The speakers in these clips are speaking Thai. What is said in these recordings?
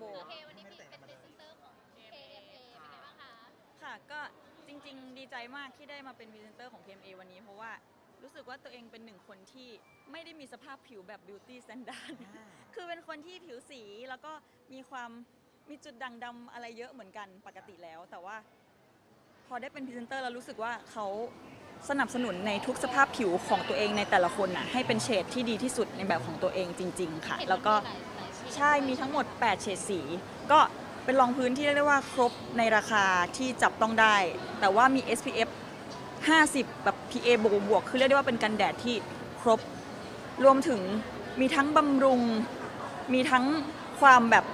โบ โอเควันนี้พี่เป็นพรีเซนเตอร์ของ KFA เป็นไงบ้างคะค่ะก็จริงๆ ดีใจมากที่ได้มาเป็นพรีเซนเตอร์ของ KMA วันนี้เพราะว่ารู้สึกว่าตัวเองเป็นหนึ่งคนที่ไม่ได้มีสภาพผิวแบบ beauty standard คือเป็นคนที่ผิวสีแล้วก็มีความมีจุดด่างดำอะไรเยอะเหมือนกันปกติแล้ว แต่ว่า พอได้เป็นพรีเซนเตอร์เรารู้สึกว่าเขาสนับสนุนในทุกสภาพผิวของตัวเองในแต่ละคนน่ะให้เป็นเฉดที่ดีที่สุดในแบบของตัวเองจริง ๆ ค่ะเห็นแล้วก็มันมีหลายหลายเฉดใช่มีทั้งหมด 8 เฉดสี ก็เป็นรองพื้นที่เรียกได้ว่าครบในราคาที่จับต้องได้ แต่ว่ามี SPF 50 แบบ PA บวกบวกๆคือเรียกได้ว่าเป็นกันแดดที่ครบ รวมถึงมีทั้งบำรุง มีทั้งความแบบ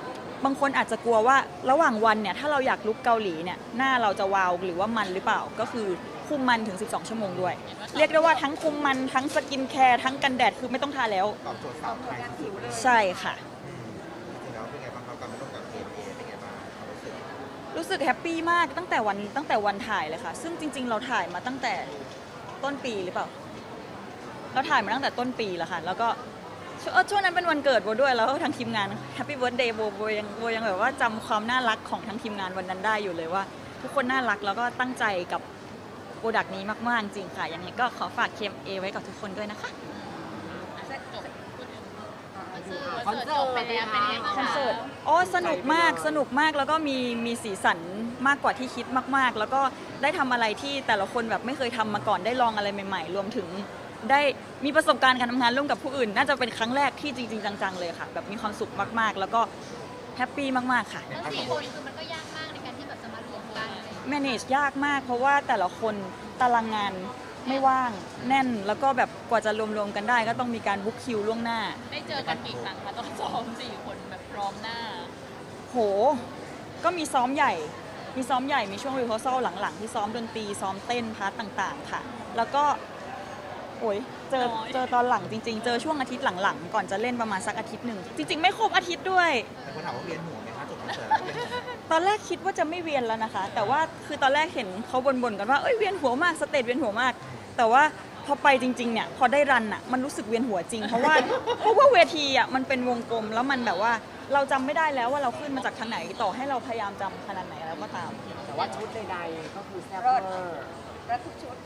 บางคนอาจจะกลัวว่าระหว่างวันเนี่ย ถ้าเราอยากลุกเกาหลีเนี่ย หน้าเราจะวาวหรือว่ามันหรือเปล่า ก็คือคุมมันถึง 12 ชั่วโมงด้วย เรียกได้ว่าทั้งคุมมันทั้งสกินแคร์ทั้งกันแดดคือไม่ต้องทาแล้ว ตอบโจทย์สาวไทยที่สุดใช่ค่ะ รู้สึกแฮปปี้มากตั้งแต่วันตั้งแต่วันถ่ายเลยค่ะ ซึ่งจริง ๆ เราถ่ายมาตั้งแต่ต้นปีหรือเปล่า เราถ่ายมาตั้งแต่ต้นปีแล้วค่ะ แล้วก็ช่วงเออช่วงนั้นเป็นวันเกิดโบด้วย แล้วก็ทางทีมงานแฮปปี้เบิร์ดเดย์โบโบยังโบยังแบบว่าจำความน่ารักของทางทีมงานวันนั้นได้อยู่เลยว่า ทุกคนน่ารักแล้วก็ตั้งใจกับโปรดักต์นี้มากๆจริงค่ะอย่างนี้ก็ขอฝากเคมเอไว้กับทุกคนด้วยนะคะ คอนเสิร์ตจบไปแล้วเป็นไงบ้างคอนคะเสิร์ตโอ้สนุกมากสนุกมากแล้วก็มีมีสีสันมากกว่าที่คิดมาก ๆ แล้วก็ได้ทำอะไรที่แต่ละคนแบบไม่เคยทำมาก่อนได้ลองอะไรใหม่ ๆ รวมถึงได้มีประสบการณ์การทำงานร่วมกับผู้อื่น น่าจะเป็นครั้งแรกที่จริง ๆ จังๆเลยค่ะ แบบมีความสุขมากๆ แล้วก็แฮปปี้มากๆค่ะ ทั้งสี่คนคือมันก็ยากมากในการที่แบบจะมารวมกันอะไรอย่างเงี้ย manage ยากมาก เพราะว่าแต่ละคนตารางงาน ไม่ว่างแน่นแล้วก็แบบกว่าจะรวมๆกันได้ ก็ต้องมีการบุ๊กคิวล่วงหน้า ได้เจอกันกี่ครั้งคะตอนซ้อมสี่คนแบบพร้อมหน้า โห ก็มีซ้อมใหญ่ มีซ้อมใหญ่มีช่วงรี h อ r ซ a l หลังๆ ที่ซ้อมดนตรีซ้อมเต้นพาร์ทต่างๆ ค่ะ แล้วก็โอ้ยเจอน้อย เจอตอนหลังจริง ๆ เจอช่วงอาทิตย์หลังๆ ก่อนจะเล่นประมาณสักอาทิตย์หนึ่งจริง ๆ ไม่ครบอาทิตย์ด้วย แต่คนถามว่าเวียนหัวไหมคะจบคอนเสิร์ตแล้วเวียนหัวไหมตอนแรกคิดว่าจะไม่เวียนแล้วนะคะ แต่ว่าคือตอนแรกเห็นเขาบ่นๆกันว่าเอ้ยเวียนหัวมากสเตจเวียนหัวมาก แต่ว่าพอไปจริงๆเนี่ยพอได้รันอะมันรู้สึกเวียนหัวจริง เพราะว่าเพราะว่าเวทีอะมันเป็นวงกลมแล้วมันแบบว่าเราจำไม่ได้แล้วว่าเราขึ้นมาจากทางไหนต่อให้เราพยายามจำขนาดไหนแล้วก็ตาม แต่ว่าชุดใดๆก็คือแซ่บเวอร์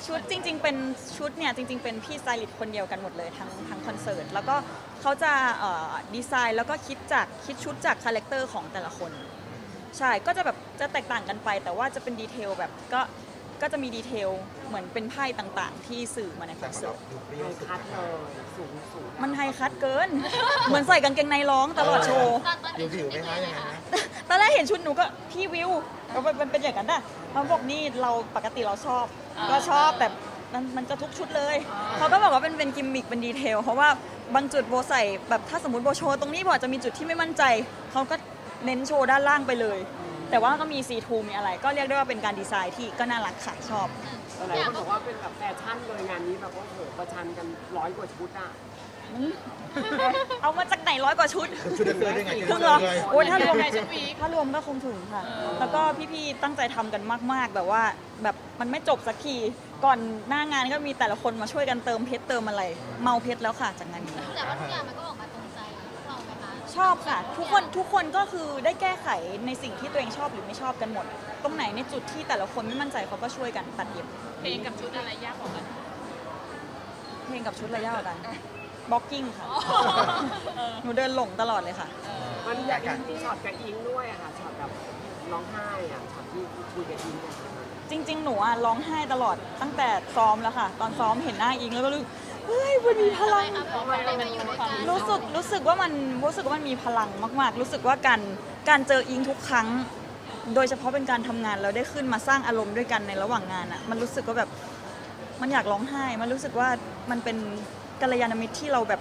ชุดจริง ๆ เป็นชุดเนี่ยจริง ๆ เป็นพี่สไตลิสต์คนเดียวกันหมดเลยทั้งทั้งคอนเสิร์ตแล้วก็เขาจะเอ่อดีไซน์แล้วก็คิดจากคิดชุดจากคาแรคเตอร์ของแต่ละคน ใช่ก็จะแบบจะแตกต่างกันไป แต่ว่าจะเป็นดีเทลแบบก็ ก็จะมีดีเทลเหมือนเป็นไพ่ต่างๆ ที่สื่อมาในคแต่อนของเสิเราร์ตดูเปรี้ยวไฮสุดคัทนะเลคะยสูงสูงมันไฮคัทเกิน เหมือนใส่กางเกงในร้องตลอดโชว์ตอนตอนดูผิวไหมคะยังไงนะตอนแรกเห็นชุดหนูก็พี่วิวเราเป็นเป็นอย่างนั้นน่ะเขาบอกนี่เราปกติเราชอบก็ชอบแต่มันมันจะทุกชุดเลยเขาก็บอกว่าเป็นเป็นกิมมิคเป็นดีเทลเพราะว่าบางจุดโบใส่แบบถ้าสมมติโบโชว์ตรงนี้โบอาจจะมีจุดที่ไม่มั่นใจเขาก็เน้นโชว์ด้านล่างไปเลย แต่ว่าก็มีซีทูมีอะไร ก็เรียกได้ว่าเป็นการดีไซน์ที่ก็น่ารักค่ะชอบ หลายคนบอกว่าเป็นแบบแฟชั่นเลยงานนี้แบบว่าโหประชันกันร้อยกว่าชุดอะ เอามาจากไหนร้อยกว่าชุด ชุดเดินเลยได้ไงครึ่งเหรอเลยโอ้ยถ้ารวมแฟชั่นวีคถ้ารวมก็คงถึงค่ะ แล้วก็พี่ๆตั้งใจทำกันมาก ๆ แบบว่าแบบมันไม่จบสักที ก่อนหน้างานก็มีแต่ละคนมาช่วยกันเติมเพชรเติมอะไร เมาเพชรแล้วค่ะจากงานนี้ แต่ว่าทุกอย่างมันก็อ อบค่ะ ทุกคนทุกคนก็คือได้แก้ไขในสิ่งที่ตัวเองชอบหรือไม่ชอบกันหมด ตรงไหนในจุดที่แต่ละคนไม่มั่นใจเขาก็ช่วยกันตัดเย็บเพลงกับชุดอะไรยากกว่ากันเพลงกับชุดระยะกันบล็อกกิ้งค่ะหนูเดินหลงตลอดเลยค่ะ มันอยากมีช็อตกับอิงด้วยอะค่ะช็อตแบบร้องไห้อะช็อตที่คุยกับอิงอะค่ะจริง ๆ หนูอะร้องไห้ตลอดตั้งแต่ซ้อมแล้วค่ะ ตอนซ้อมเห็นหน้าอิงแล้วก็รู้สึก เฮ้ยมันมีพลังครับผมได้มาอยู่ด้วยกันรู้สึกรู้สึกว่ามันรู้สึกว่ามันมีพลังมากๆ รู้สึกว่าการการเจออิงทุกครั้ง โดยเฉพาะเป็นการทำงานเราได้ขึ้นมาสร้างอารมณ์ด้วยกันในระหว่างงานอะมันรู้สึกว่าแบบมันอยากร้องไห้ มันรู้สึกว่ามันเป็นกัลยาณมิตรที่เราแบบ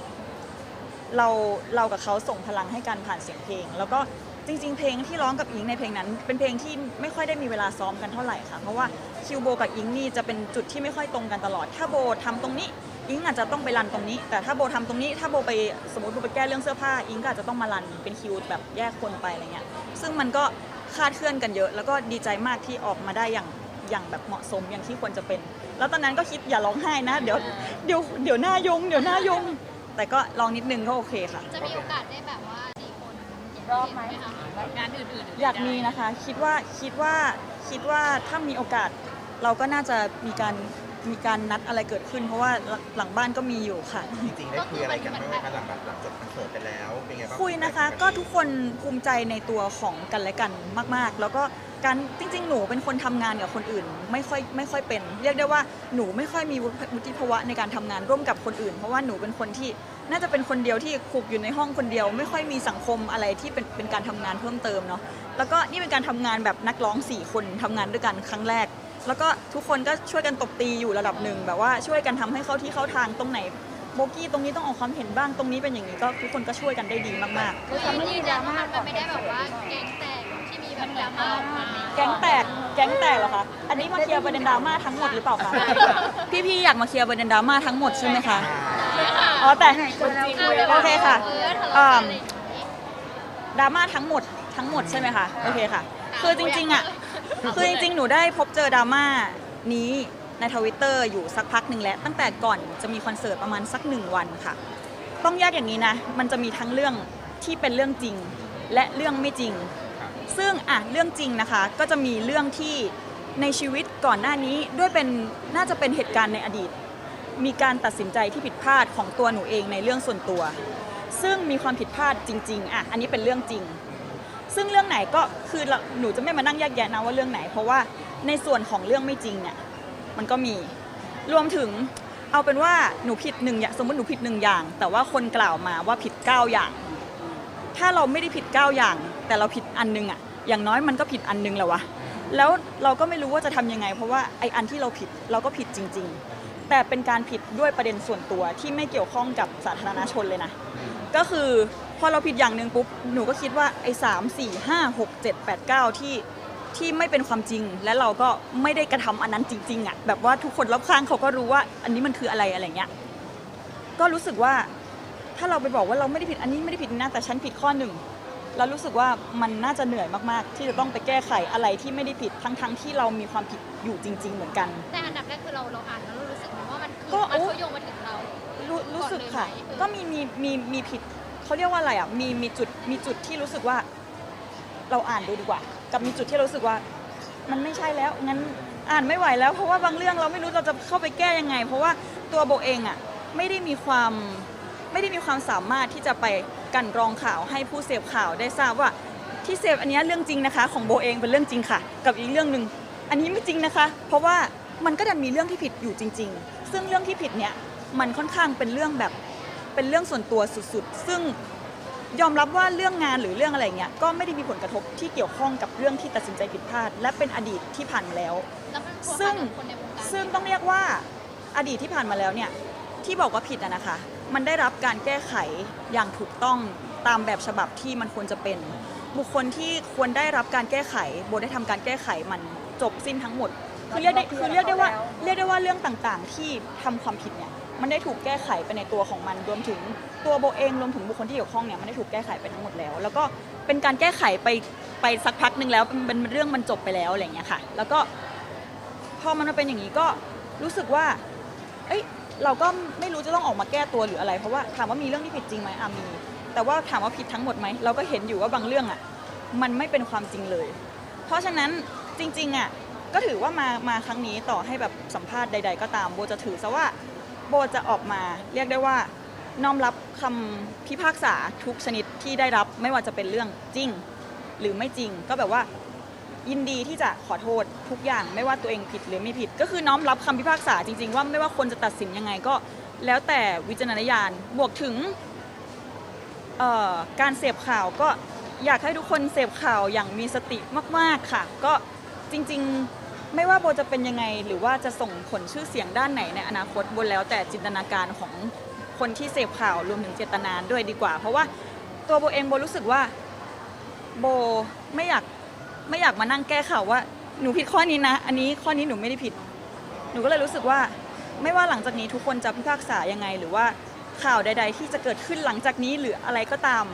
เราเรากับเขาส่งพลังให้กันผ่านเสียงเพลง แล้วก็จริง ๆ เพลงที่ร้องกับอิงในเพลงนั้น เป็นเพลงที่ไม่ค่อยได้มีเวลาซ้อมกันเท่าไหร่ค่ะเพราะว่าคิวโบกับอิงนี่จะเป็นจุดที่ไม่ค่อยตรงกันตลอด ถ้าโบทำตรงนี้ อิงอาจจะต้องไปรันตรงนี้ แต่ถ้าโบทำตรงนี้ ถ้าโบไปสมมติโบไปแก้เรื่องเสื้อผ้า อิงก็อาจจะต้องมารันเป็นคิวแบบแยกคนไปอะไรเงี้ย ซึ่งมันก็คลาดเคลื่อนกันเยอะ แล้วก็ดีใจมากที่ออกมาได้อย่างอย่างแบบเหมาะสมอย่างที่ควรจะเป็น แล้วตอนนั้นก็คิดอย่าร้องไห้นะ เดี๋ยวเดี๋ยวเดี๋ยวหน้ายง เดี๋ยวหน้ายง แต่ก็ลองนิดนึงก็โอเคค่ะ จะมีโอกาสได้แบบว่าสี่คนอย่างรอบไหมงานอื่นๆ อยากมีนะคะ คิดว่าคิดว่าคิดว่าถ้ามีโอกาส เราก็น่าจะมีการมีการนัดอะไรเกิดขึ้น เพราะว่าหลังบ้านก็มีอยู่ค่ะ จริงๆได้คุยอะไรกันบ้างไหมคะหลังแบบหลังจบคอนเสิร์ตไปแล้วเป็นไงบ้างคุยนะคะก็ทุกคนภูมิใจในตัวของกันและกันมาก ๆ แล้วก็การจริง ๆ หนูเป็นคนทำงานกับคนอื่น ไม่ค่อยไม่ค่อยเป็น เรียกได้ว่าหนูไม่ค่อยมีวุฒิภาวะในการทำงานร่วมกับคนอื่น เพราะว่าหนูเป็นคนที่น่าจะเป็นคนเดียวที่คุกอยู่ในห้องคนเดียว ไม่ค่อยมีสังคมอะไรที่เป็นเป็นการทำงานเพิ่มเติมเนาะแล้วก็นี่เป็นการทำงานแบบนักร้องสี่คนทำงานด้วยกันครั้งแรก แล้วก็ทุกคนก็ช่วยกันตบตีอยู่ระดับหนึ่งแบบว่าช่วยกันทำให้เข้าที่เข้าทางตรงไหนโบกี้ตรงนี้ต้องออกความเห็นบ้างตรงนี้เป็นอย่างนี้ก็ทุกคนก็ช่วยกันได้ดีมากๆคือยืนยันว่ามันไม่ได้แบบว่าแก๊งแตกที่มีแบบดราม่าออกมาแก๊งแตกแก๊งแตกเหรอคะอันนี้มาเคลียร์ประเด็นดราม่าทั้งหมดหรือเปล่าคะพี่ๆอยากมาเคลียร์ประเด็นดราม่าทั้งหมดใช่ไหมคะอ๋อแต่โอเคค่ะเออทะเลาะกันอะไรอย่างงี้ดราม่าทั้งหมดทั้งหมดใช่ไหมคะโอเคค่ะ คือจริงๆอะ คือจริงๆ หนูได้พบเจอดราม่านี้ในทวิตเตอร์อยู่สักพักหนึ่งแล้ว ตั้งแต่ก่อนจะมีคอนเสิร์ตประมาณสักหนึ่งวันค่ะ ต้องแยกอย่างนี้นะ มันจะมีทั้งเรื่องที่เป็นเรื่องจริง และเรื่องไม่จริง ซึ่งอะเรื่องจริงนะคะ ก็จะมีเรื่องที่ในชีวิตก่อนหน้านี้ด้วยเป็นน่าจะเป็นเหตุการณ์ในอดีต มีการตัดสินใจที่ผิดพลาดของตัวหนูเองในเรื่องส่วนตัว ซึ่งมีความผิดพลาดจริง ๆอะอันนี้เป็นเรื่องจริง ซึ่งเรื่องไหนก็คือเราหนูจะไม่มานั่งแยกแยะนะว่าเรื่องไหน เพราะว่าในส่วนของเรื่องไม่จริงเนี่ยมันก็มีรวมถึงเอาเป็นว่าหนูผิดหนึ่งอย่างสมมติหนูผิดหนึ่งอย่าง แต่ว่าคนกล่าวมาว่าผิดเก้าอย่าง ถ้าเราไม่ได้ผิดเก้าอย่าง แต่เราผิดอันนึงอะอย่างน้อยมันก็ผิดอันนึงแหละวะแล้วเราก็ไม่รู้ว่าจะทำยังไง เพราะว่าไออันที่เราผิดเราก็ผิดจริง ๆ แต่เป็นการผิดด้วยประเด็นส่วนตัวที่ไม่เกี่ยวข้องกับสาธารณชนเลยนะ ก็คือ พอเราผิดอย่างหนึ่งปุ๊บหนูก็คิดว่าไอ้สามสี่ห้าหกเจ็ดแปดเก้าที่ที่ไม่เป็นความจริงและเราก็ไม่ได้กระทำอันนั้นจริง ๆอะแบบว่าทุกคนรอบข้างเขาก็รู้ว่าอันนี้มันคืออะไรอะไรเงี้ยก็รู้สึกว่าถ้าเราไปบอกว่าเราไม่ได้ผิดอันนี้ไม่ได้ผิดนะแต่ฉันผิดข้อหนึ่งแล้วรู้สึกว่ามันน่าจะเหนื่อยมากๆ ที่จะต้องไปแก้ไขอะไรที่ไม่ได้ผิดทั้งๆที่เรามีความผิดอยู่จริง ๆ เหมือนกัน แต่อันดับแรกคือเราเราอ่านแล้วเรารู้สึกว่ามันคือก็มันโอ้เขาโยงมาถึงเรารู้รู้สึกค่ะก่อนเลยไหมก็มีมีมีมีผิด เขาเรียกว่าอะไรอะมีมีจุดมีจุดที่รู้สึกว่า เราอ่านดูดีกว่า กับมีจุดที่เรารู้สึกว่า มันไม่ใช่แล้วงั้นอ่านไม่ไหวแล้ว เพราะว่าบางเรื่องเราไม่รู้เราจะเข้าไปแก้ยังไง เพราะว่าตัวโบเองอะไม่ได้มีความไม่ได้มีความสามารถที่จะไปกันรองข่าวให้ผู้เสพข่าวได้ทราบว่าที่เสพอันนี้เรื่องจริงนะคะ ของโบเองเป็นเรื่องจริงค่ะ กับอีกเรื่องหนึ่งอันนี้ไม่จริงนะคะ เพราะว่ามันก็ดันมีเรื่องที่ผิดอยู่จริง ๆ ซึ่งเรื่องที่ผิดเนี่ยมันค่อนข้างเป็นเรื่องแบบ เป็นเรื่องส่วนตัวสุดๆ ซึ่งยอมรับว่าเรื่องงานหรือเรื่องอะไรเงี้ยก็ไม่ได้มีผลกระทบที่เกี่ยวข้องกับเรื่องที่ตัดสินใจผิดพลาด และเป็นอดีตที่ผ่านมาแล้ว แล้วมันพัวซึ่งพันกับคนในวงการซึ่งต้องเรียกว่าอดีตที่ผ่านมาแล้วเนี่ยที่บอกว่าผิดอะนะคะ มันได้รับการแก้ไขอย่างถูกต้องตามแบบฉบับที่มันควรจะเป็น บุคคลที่ควรได้รับการแก้ไขโบได้ทำการแก้ไขมันจบสิ้นทั้งหมด คือเรียกได้คือเรียกได้ว่าเรียกได้ว่าเรื่องต่างๆ ที่ทำความผิดเนี่ย มันได้ถูกแก้ไขไปในตัวของมันรวมถึงตัวโบเองรวมถึงบุคคลที่เกี่ยวข้องเนี่ยมันได้ถูกแก้ไขไปทั้งหมดแล้ว แล้วก็เป็นการแก้ไขไปไปสักพักหนึ่งแล้วเป็นเรื่องมันจบไปแล้วอะไรอย่างเงี้ยค่ะ แล้วก็พอมันมาเป็นอย่างนี้ก็รู้สึกว่า เอ้ยเราก็ไม่รู้จะต้องออกมาแก้ตัวหรืออะไร เพราะว่าถามว่ามีเรื่องที่ผิดจริงไหมอะมี แต่ว่าถามว่าผิดทั้งหมดไหมเราก็เห็นอยู่ว่าบางเรื่องอะมันไม่เป็นความจริงเลย เพราะฉะนั้นจริงๆอะก็ถือว่ามามาครั้งนี้ต่อให้แบบสัมภาษณ์ใด ๆ ก็ตามโบจะถือซะว่า โบจะออกมา เรียกได้ว่าน้อมรับคำพิพากษาทุกชนิดที่ได้รับไม่ว่าจะเป็นเรื่องจริง หรือไม่จริง ก็แบบว่า ยินดีที่จะขอโทษทุกอย่างไม่ว่าตัวเองผิดหรือไม่ผิด ก็คือน้อมรับคำพิพากษาจริง ๆ ว่าไม่ว่าคนจะตัดสินยังไงก็ แล้วแต่วิจารณญาณบวกถึงเอ่อการเสพข่าวก็อยากให้ทุกคนเสพข่าวอย่างมีสติมาก ๆค่ะ ก็จริง ๆ ไม่ว่าโบจะเป็นยังไงหรือว่าจะส่งผลชื่อเสียงด้านไหนในอนาคตบนแล้วแต่จินตนาการของคนที่เสพข่าวรวมถึงเจตนาด้วยดีกว่า เพราะว่าตัวโบเองโบรู้สึกว่าโบไม่อยากไม่อยากมานั่งแก้ข่าวว่าหนูผิดข้อนี้นะ อันนี้ข้อนี้หนูไม่ได้ผิด หนูก็เลยรู้สึกว่าไม่ว่าหลังจากนี้ทุกคนจะพิพากษายังไง หรือว่าข่าวใด ๆ ที่จะเกิดขึ้นหลังจากนี้หรืออะไรก็ตาม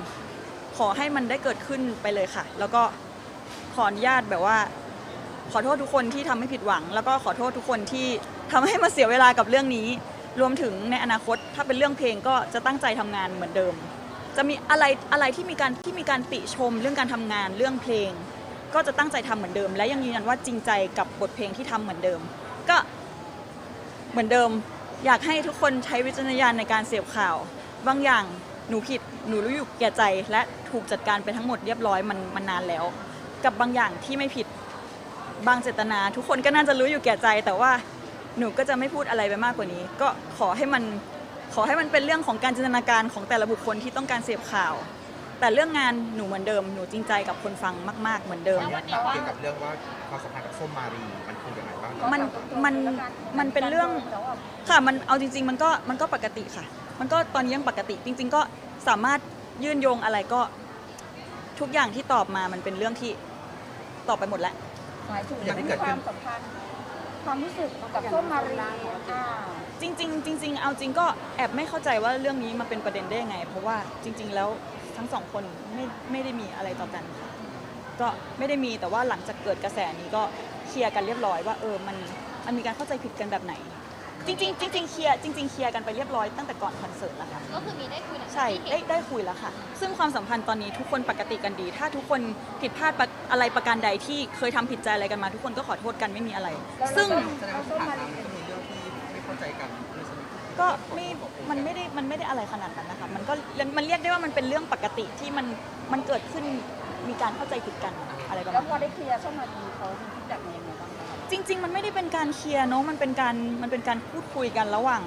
ขอให้มันได้เกิดขึ้นไปเลยค่ะ แล้วก็ขออนุญาตแบบว่า ขอโทษทุกคนที่ทำให้ผิดหวัง แล้วก็ขอโทษทุกคนที่ทำให้มาเสียเวลากับเรื่องนี้ รวมถึงในอนาคต ถ้าเป็นเรื่องเพลงก็จะตั้งใจทำงานเหมือนเดิม จะมีอะไรอะไรที่มีการที่มีการติชมเรื่องการทำงานเรื่องเพลง ก็จะตั้งใจทำเหมือนเดิม และยังยืนยันว่าจริงใจกับบทเพลงที่ทำเหมือนเดิม ก็เหมือนเดิมอยากให้ทุกคนใช้วิจารณญาณในการเสพข่าว บางอย่างหนูผิดหนูรู้อยู่แก่ใจ และถูกจัดการไปทั้งหมดเรียบร้อยมันมันนานแล้ว กับบางอย่างที่ไม่ผิด บางเจตนา ทุกคนก็น่าจะรู้อยู่แก่ใจ แต่ว่าหนูก็จะไม่พูดอะไรไปมากกว่านี้ ก็ขอให้มันขอให้มันเป็นเรื่องของการจินตนาการของแต่ละบุคคลที่ต้องการเสพข่าว แต่เรื่องงานหนูเหมือนเดิมหนูจริงใจกับคนฟังมาก ๆ เหมือนเดิม เกี่ยวกับเรื่องว่าความสัมพันธ์กับส้มมารีมันคือยังไงบ้างมันมันมันเป็นเรื่องค่ะมันเอาจริง ๆ มันก็มันก็ปกติค่ะ มันก็ตอนนี้ยังปกติจริง ๆ ก็สามารถยื่นโยงอะไรก็ ทุกอย่างที่ตอบมามันเป็นเรื่องที่ตอบไปหมดแล้ว หมายถึงความสัมพันธ์ความรู้สึกกับส้มมารีอ่า จริงๆจริงๆเอาจริงก็แอบไม่เข้าใจว่าเรื่องนี้มาเป็นประเด็นได้ยังไง เพราะว่าจริง ๆ แล้วทั้งสองคนไม่ไม่ได้มีอะไรต่อกันค่ะก็ไม่ได้มีแต่ว่าหลังจากเกิดกระแสนี้ก็เคลียร์กันเรียบร้อยว่าเออมันมันมีการเข้าใจผิดกันแบบไหน จริงๆจริงๆเคลียร์จริงๆเคลียร์กันไปเรียบร้อยตั้งแต่ก่อนคอนเสิร์ตแล้วค่ะ ก็คือมีได้คุยหลังจากใช่ที่ได้เห็นได้คุยแล้วค่ะ ซึ่งความสัมพันธ์ตอนนี้ทุกคนปกติกันดี ถ้าทุกคนผิดพลาดประอะไรประการใดที่เคยทำผิดใจอะไรกันมา ทุกคนก็ขอโทษกันไม่มีอะไรแล้วซึ่งแล้วส้มมารีไม่เข้าใจกันไม่สนิทก็ไม่มันไม่ได้มันไม่ได้อะไรขนาดนั้นนะคะมันก็มันเรียกได้ว่ามันเป็นเรื่องปกติที่มันมันเกิดขึ้น มีการเข้าใจผิดกันอะไรประแล้มาวณพอนั้นได้เคลียร์ส้มมารีเขามีฟีดแบ็กมายังไงบ้างคะจริง ๆ มันไม่ได้เป็นการเคลียร์เนาะ มันเป็นการ มันเป็นการพูดคุยกันระหว่าง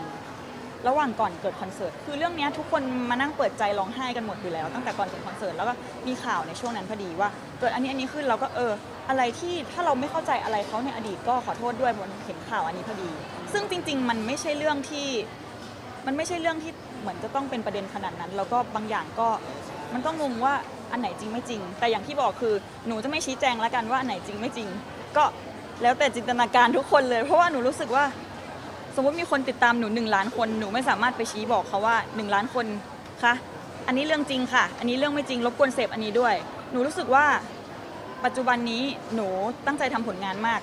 ระหว่างก่อนเกิดคอนเสิร์ต คือเรื่องเนี้ยทุกคนมานั่งเปิดใจร้องไห้กันหมดอยู่แล้ว ตั้งแต่ก่อนเกิดคอนเสิร์ต แล้วก็มีข่าวในช่วงนั้นพอดีว่า เกิดอันนี้อันนี้ขึ้นเราก็เออ อะไรที่ถ้าเราไม่เข้าใจอะไรเขาในอดีตก็ขอโทษด้วยบนเห็นข่าวอันนี้พอดี ซึ่งจริง ๆ มันไม่ใช่เรื่องที่ มันไม่ใช่เรื่องที่เหมือนจะต้องเป็นประเด็นขนาดนั้น แล้วก็บางอย่างก็ มันก็งงว่า อันไหนจริงไม่จริง แต่อย่างที่บอกคือหนูจะไม่ชี้แจงแล้วกันว่าอันไหนจริงไม่จริง ก็แล้วแต่จินตนาการทุกคนเลย เพราะว่าหนูรู้สึกว่า สมมติมีคนติดตามหนูหนึ่งล้านคนหนูไม่สามารถไปชี้บอกเขาว่าหนึ่งล้านคนคะอันนี้เรื่องจริงค่ะ อันนี้เรื่องไม่จริงรบกวนเสพอันนี้ด้วย หนูรู้สึกว่าปัจจุบันนี้หนูตั้งใจทำผลงานมาก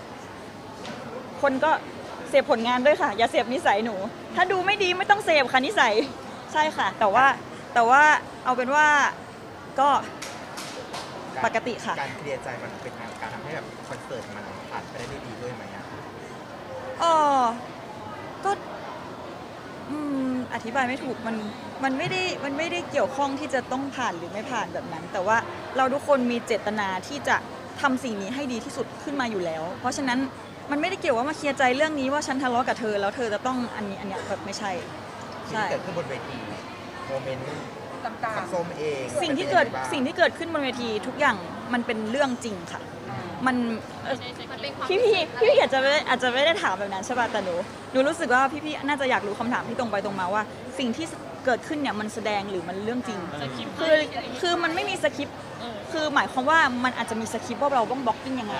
คนก็เสพผลงานด้วยค่ะ อย่าเสพนิสัยหนู ถ้าดูไม่ดีไม่ต้องเสพค่ะนิสัยใช่ค่ะ แต่ว่าแต่ว่าเอาเป็นว่า ก็ปกติค่ะ การเคลียร์ใจมันเป็นการทำให้แบบคอนเสิร์ตมันผ่านไปได้ด้วยดีด้วยไหมอะเออก็อืมอธิบายไม่ถูกมันมันไม่ได้มันไม่ได้เกี่ยวข้องที่จะต้องผ่านหรือไม่ผ่านแบบนั้น แต่ว่าเราทุกคนมีเจตนาที่จะทำสิ่งนี้ให้ดีที่สุดขึ้นมาอยู่แล้ว เพราะฉะนั้นมันไม่ได้เกี่ยวว่ามาเคลียร์ใจเรื่องนี้ว่าฉันทะเลาะกับเธอแล้วเธอจะต้องอันนี้อันเนี้ยแบบไม่ใช่ ที่ใช่ เกิดขึ้นบนเวทีโมเมนต์ ต่างกับส้มเองสิ่งที่เกิดป็นยังไงบ้าสิ่งที่เกิดขึ้นบนเวทีทุกอย่างมันเป็นเรื่องจริงค่ะ มันเอ่อมันเป็นความพี่พี่พี่พี่อาจจะไม่ได้อาจจะไม่ได้ถามแบบนั้นใช่ป่ะแต่หนูหนูรู้สึกว่าพี่พี่น่าจะอยากรู้คำถามที่ตรงไปตรงมาว่า สิ่งที่เกิดขึ้นเนี่ยมันแสดงหรือมันเรื่องจริงสคริปต์คือคือมันไม่มีสคริปต์เออคือหมายความว่ามันอาจจะมีสคริปต์ว่าเราต้องบล็อกกิ้งยังไง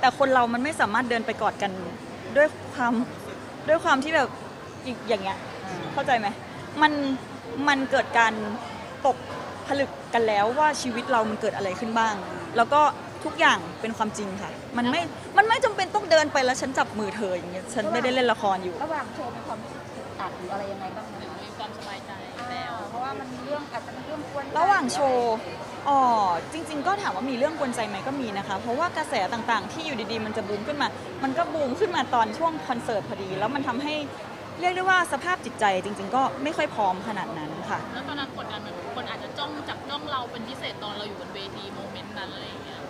แต่คนเรามันไม่สามารถเดินไปกอดกันด้วยความด้วยความที่แบบอีกอย่างเงี้ยเข้าใจไหมมันมันเกิดการ ตกผลึกกันแล้วว่าชีวิตเรามันเกิดอะไรขึ้นบ้าง แล้วก็ทุกอย่างเป็นความจริงค่ะ มันไม่ มันไม่จำเป็นต้องเดินไปแล้วฉันจับมือเธออย่างเงี้ย ฉันไม่ได้เล่นละครอยู่ๆระหว่างโชว์มีความรู้สึกอึดอัดหรืออะไรยังไงบ้างไหมหรือคะมีความสบายใจอ่าแล้วเพราะว่ามันมีเรื่องอาจจะเป็นเรื่องกวนใจระหว่างโชว์อ๋อจริง ๆ ก็ถามว่ามีเรื่องกวนใจไหมก็มีนะคะ เพราะว่ากระแสต่างๆ ที่อยู่ดีๆ มันจะบูมขึ้นมา มันก็บูมขึ้นมาตอนช่วงคอนเสิร์ตพอดี แล้วมันทำให้เรียกได้ว่าสภาพจิตใจจริง ๆ ก็ไม่ค่อยพร้อมขนาดนั้นค่ะ แล้วตอนนั้นกดดันแบบคนอา จจะจ้องจับจ้องเราเป็นพิเศษตอนเราอยู่บนเวทีโมเมนต์นั้นอะไรอย่างเงี้ย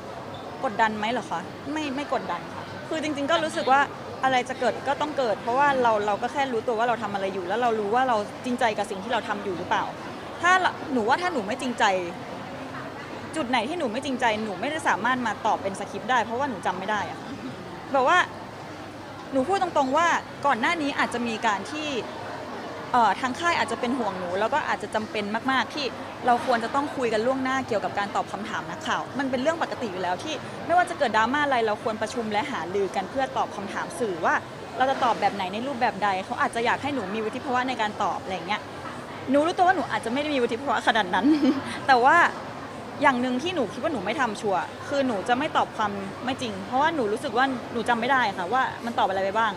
กดดันไหมเหรอคะไม่ไม่กดดันค่ะ คือจริง ๆ ก็รู้สึกว่าอะไรจะเกิดก็ต้องเกิด เพราะว่าเราเราก็แค่รู้ตัวว่าเราทำอะไรอยู่ แล้วเรารู้ว่าเราจริงใจกับสิ่งที่เราทำอยู่หรือเปล่า ถ้าเราหนูว่าถ้าหนูไม่จริงใจ จุดไหนที่หนูไม่จริงใจหนูไม่ได้สามารถมาตอบเป็นสคริปต์ได้ เพราะว่าหนูจำไม่ได้อะค่ะแบบว่า หนูพูดตรงๆว่าก่อนหน้านี้อาจจะมีการที่เอ่อทางค่ายอาจจะเป็นห่วงหนู แล้วก็อาจจะจำเป็นมากๆที่ เราควรจะต้องคุยกันล่วงหน้าเกี่ยวกับการตอบคำถามนักข่าว มันเป็นเรื่องปกติอยู่แล้วที่ ไม่ว่าจะเกิดดราม่าอะไรเราควรประชุมและหารือกันเพื่อตอบคำถามสื่อว่า เราจะตอบแบบไหนในรูปแบบใด เขาอาจจะอยากให้หนูมีวุฒิภาวะในการตอบอะไรเงี้ยหนูรู้ตัวว่าหนูอาจจะไม่ได้มีวุฒิภาวะขนาดนั้น แต่ว่าอย่างหนึ่งที่หนูคิดว่าหนูไม่ทำชัวร์คือหนูจะไม่ตอบความไม่จริง เพราะว่าหนูรู้สึกว่าหนูจำไม่ได้ค่ะว่ามันตอบอะไรไปบ้าง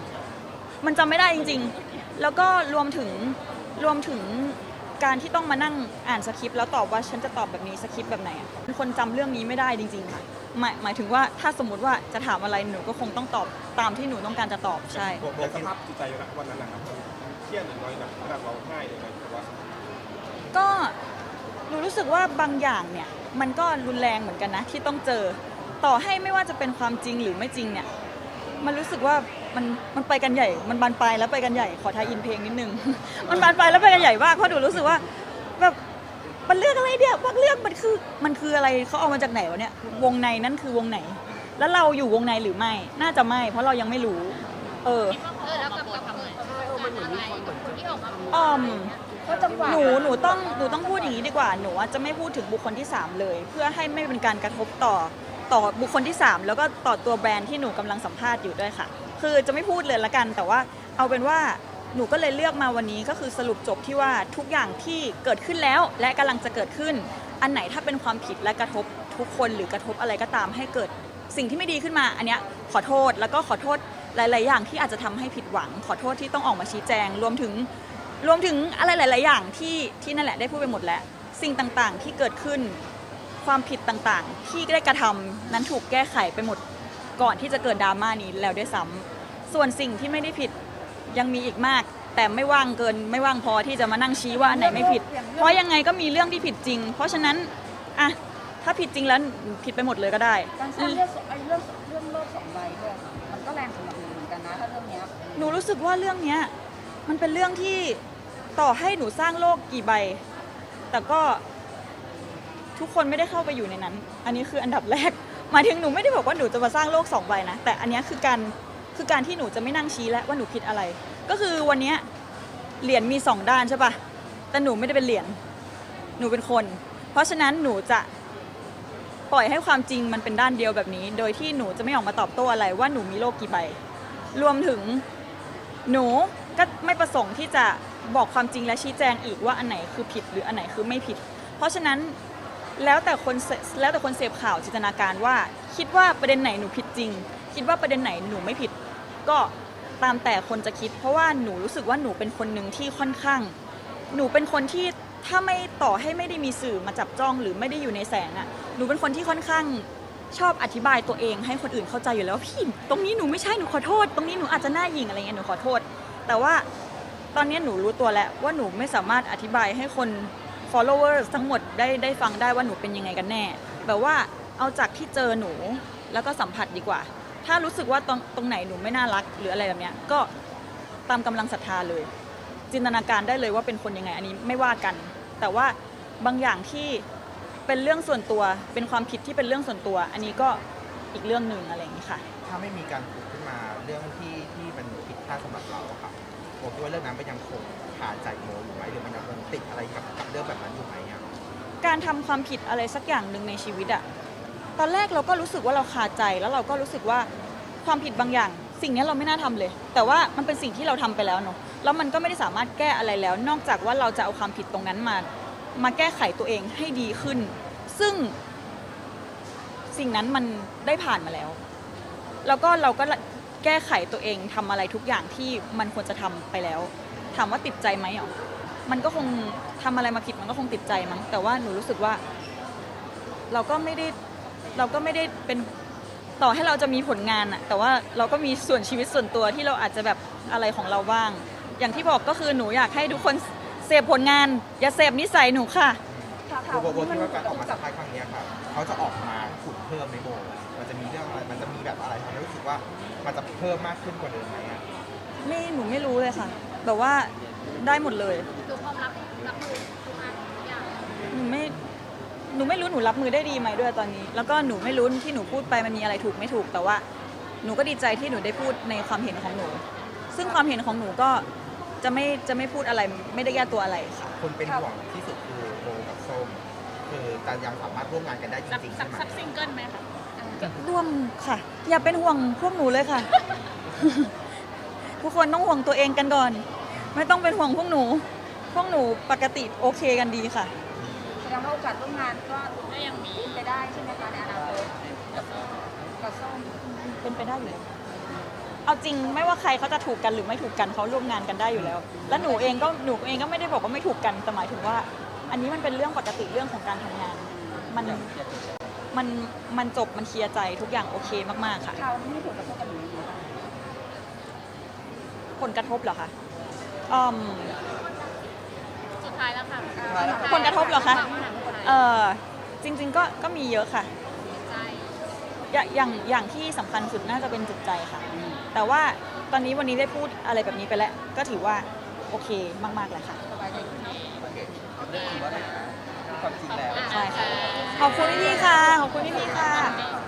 มันจำไม่ได้จริง ๆ แล้วก็รวมถึงรวมถึง การที่ต้องมานั่งอ่านสคริปต์แล้วตอบว่าฉันจะตอบแบบนี้สคริปต์แบบไหนอะเป็นคนจำเรื่องนี้ไม่ได้จริงๆค่ะหมายหมายถึงว่าถ้าสมมุติว่าจะถามอะไรหนูก็คงต้องตอบตามที่หนูต้องการจะตอบใช่โบโบสภาพจิตใจนะวันนั้นนะครับมันเครียดหรือน้อยหนักขนาดร้องไห้เลยไหมหรือว่าก็หนูรู้สึกว่าบางอย่างเนี่ยมันก็รุนแรงเหมือนกันนะที่ต้องเจอ ต่อให้ไม่ว่าจะเป็นความจริงหรือไม่จริงเนี่ยมันรู้สึกว่า มันมันไปกันใหญ่ มันบานปลายแล้วไปกันใหญ่ ขอทายอินเพลงนิดนึง มันบานปลายแล้วไปกันใหญ่มากเพราะหนูรู้สึกว่าแบบมันเรื่องอะไรเนี่ยบางเรื่องมันคือมันคืออะไรเขาเอามาจากไหนวะเนี่ย วงในนั่นคือวงไหน แล้วเราอยู่วงในหรือไม่ น่าจะไม่ เพราะเรายังไม่รู้ เออเออแล้วกับกับเออมันเหมือะไรกับคนที่ออกมาพูดอ้อมหนูหนูต้องหนูต้องพูดอย่างนี้ดีกว่าหนูจะไม่พูดถึงบุคคลที่ 3 เลย เพื่อให้ไม่เป็นการกระทบต่อต่อบุคคลที่ 3 แล้วก็ต่อตัวแบรนด์ที่หนูกำลังสัมภาษณ์อยู่ด้วยค่ะ คือจะไม่พูดเลยละกัน แต่ว่าเอาเป็นว่าหนูก็เลยเลือกมาวันนี้ก็คือสรุปจบที่ว่าทุกอย่างที่เกิดขึ้นแล้ว และกำลังจะเกิดขึ้น อันไหนถ้าเป็นความผิดและกระทบทุกคนหรือกระทบอะไรก็ตามให้เกิดสิ่งที่ไม่ดีขึ้นมา อันเนี้ยขอโทษแล้วก็ขอโทษหลาย ๆ อย่างที่อาจจะทำให้ผิดหวัง ขอโทษที่ต้องออกมาชี้แจง รวมถึงรวมถึงอะไรหลาย ๆ อย่างที่ที่นั่นแหละได้พูดไปหมดแล้ว สิ่งต่าง ๆ ที่เกิดขึ้นความผิดต่าง ๆ ที่ได้กระทำนั้นถูกแก้ไขไปหมด ก่อนที่จะเกิดดราม่านี้แล้วด้วยซ้ำส่วนสิ่งที่ไม่ได้ผิดยังมีอีกมาก แต่ไม่ว่างเกินไม่ว่างพอที่จะมานั่งชี้ว่าอันไหนไม่ผิด เพราะยังไงก็มีเรื่องที่ผิดจริง เพราะฉะนั้นอะถ้าผิดจริงแล้วผิดไปหมดเลยก็ได้ การสร้างเรื่องสไอ้เรื่องเรื่องโลกสองใบด้วยค่ะมันก็แรงสำหรับหนูเหมือนกันนะถ้าเรื่องเนี้ยหนูรู้สึกว่าเรื่องเนี้ยมันเป็นเรื่องที่ต่อให้หนูสร้างโลกกี่ใบ แต่ก็ทุกคนไม่ได้เข้าไปอยู่ในนั้น อันนี้คืออันดับแรก หมายถึงหนูไม่ได้บอกว่าหนูจะมาสร้างโลกสองใบนะ แต่อันเนี้ยคือการคือการที่หนูจะไม่นั่งชี้แล้วว่าหนูผิดอะไร ก็คือวันเนี้ยเหรียญมีสองด้านใช่ปะแต่หนูไม่ได้เป็นเหรียญหนูเป็นคน เพราะฉะนั้นหนูจะปล่อยให้ความจริงมันเป็นด้านเดียวแบบนี้ โดยที่หนูจะไม่ออกมาตอบโต้อะไรว่าหนูมีโลกกี่ใบ รวมถึงหนูก็ไม่ประสงค์ที่จะบอกความจริงและชี้แจงอีกว่าอันไหนคือผิดหรืออันไหนคือไม่ผิด เพราะฉะนั้น แล้วแต่คนเสแล้วแต่คนเสพข่าวจินตนาการว่า คิดว่าประเด็นไหนหนูผิดจริง คิดว่าประเด็นไหนหนูไม่ผิด ก็ตามแต่คนจะคิด เพราะว่าหนูรู้สึกว่าหนูเป็นคนหนึ่งที่ค่อนข้าง หนูเป็นคนที่ถ้าไม่ต่อให้ไม่ได้มีสื่อมาจับจ้องหรือไม่ได้อยู่ในแสงอะหนูเป็นคนที่ค่อนข้างชอบอธิบายตัวเองให้คนอื่นเข้าใจอยู่แล้วพี่ตรงนี้หนูไม่ใช่หนูขอโทษ ตรงนี้หนูอาจจะหน้าหยิงอะไรเงี้ยหนูขอโทษ แต่ว่าตอนนี้หนูรู้ตัวแล้วว่าหนูไม่สามารถอธิบายให้คน followers ทั้งหมดได้ได้ฟังได้ว่าหนูเป็นยังไงกันแน่ แบบว่าเอาจากที่เจอหนูแล้วก็สัมผัสดีกว่า ถ้ารู้สึกว่าตรงตรงไหนหนูไม่น่ารักหรืออะไรแบบเนี้ยก็ตามกำลังศรัทธาเลย จินตนาการได้เลยว่าเป็นคนยังไงอันนี้ไม่ว่ากัน แต่ว่าบางอย่างที่เป็นเรื่องส่วนตัว เป็นความผิดที่เป็นเรื่องส่วนตัว อันนี้ก็อีกเรื่องหนึ่งอะไรอย่างนี้ค่ะ ถ้าไม่มีการพูดขึ้นมาเรื่องที่ที่มันผิดพลาดสำหรับเราอะค่ะผม คิดว่าเรื่องนั้นมันยังคงขาดใจโมอยู่ไหมหรือมันยังคงติดอะไรกับกับเรื่องแบบนั้นอยู่ไหมอะ การทำความผิดอะไรสักอย่างหนึ่งในชีวิตอะตอนแรกเราก็รู้สึกว่าเราคาใจแล้วเราก็รู้สึกว่าความผิดบางอย่าง สิ่งนี้เราไม่น่าทำเลย แต่ว่ามันเป็นสิ่งที่เราทำไปแล้วเนาะแล้วมันก็ไม่ได้สามารถแก้อะไรแล้ว นอกจากว่าเราจะเอาความผิดตรงนั้นมา มาแก้ไขตัวเองให้ดีขึ้น ซึ่งสิ่งนั้นมันได้ผ่านมาแล้ว แล้วก็เราก็ แก้ไขตัวเองทำอะไรทุกอย่างที่มันควรจะทำไปแล้ว ถามว่าติดใจไหมอ๋อมันก็คงทำอะไรมาผิดมันก็คงติดใจมั้งแต่ว่าหนูรู้สึกว่า เราก็ไม่ได้เราก็ไม่ได้เป็นต่อให้เราจะมีผลงานอะแต่ว่าเราก็มีส่วนชีวิตส่วนตัวที่เราอาจจะแบบอะไรของเราบ้าง อย่างที่บอกก็คือหนูอยากให้ทุกคนเสพผลงาน อย่าเสพนิสัยหนูค่ะข่าวโบโบนี้คิมัดนว่าการออกมาสัมภาษณ์ครั้งเนี้ยค่ะเขาจะออกมาขุดเพิ่มในโบมันจะมีเรื่องอะไรมันจะมีแบบอะไรทำให้รู้สึกว่า มันจะเพิ่มมากขึ้นกว่าเดิมไหมอะ ไม่หนูไม่รู้เลยค่ะ แบบว่าได้หมดเลยคือพร้อมรับรับมือทุกอันทุกอย่างหนูไม่หนูไม่รู้หนูรับมือได้ดีไหมด้วยตอนนี้ แล้วก็หนูไม่รู้ที่หนูพูดไปมันมีอะไรถูกไม่ถูก แต่ว่าหนูก็ดีใจที่หนูได้พูดในความเห็นของหนู ซึ่งความเห็นของหนูก็จะไม่จะไม่พูดอะไรไม่ได้แก้ตัวอะไรค่ะ คนเป็นห่วงที่สุดคือโบกับส้มคือจะยังสามารถร่วมงานกันได้จสักริงๆสัใช่กไหมสักซิงเกิลไหมคะ ร่วมค่ะ อย่าเป็นห่วงพวกหนูเลยค่ะ ทุกคนต้องห่วงตัวเองกันก่อน ไม่ต้องเป็นห่วงพวกหนู พวกหนูปกติโอเคกันดีค่ะ แสดงว่าโอกาสร่วมงานก็ก็ยังมีเป็นไปได้ใช่ไหมคะในอนาคตกับส้มเป็นไปได้อยู่แล้วเอาจริงไม่ว่าใครเขาจะถูกกันหรือไม่ถูกกันเขาร่วมงานกันได้อยู่แล้ว แล้วหนูเองก็หนูเองก็ไม่ได้บอกว่าไม่ถูกกันแต่หมายถึงว่า อันนี้มันเป็นเรื่องปกติเรื่องของการทำงาน มัน มันมันจบมันเคลียร์ใจทุกอย่างโอเคมากๆค่ะคราวนี้มีผลกระทบกับหนูยังไงบ้างผลกระทบเหรอคะอืม สุดท้ายแล้วค่ะผลกระทบเหรอคะ เออจริง ๆ ก็ก็มีเยอะค่ะ ใจอย่าอย่างอย่างที่สำคัญสุดน่าจะเป็นจิตใจค่ะ แต่ว่าตอนนี้วันนี้ได้พูดอะไรแบบนี้ไปแล้ว ก็ถือว่าโอเคมากๆเลยค่ะเรื่องจริงว่าความจริงแล้ว ใช่ค่ะ ขอบคุณพี่ๆค่ะ ขอบคุณพี่ๆค่ะ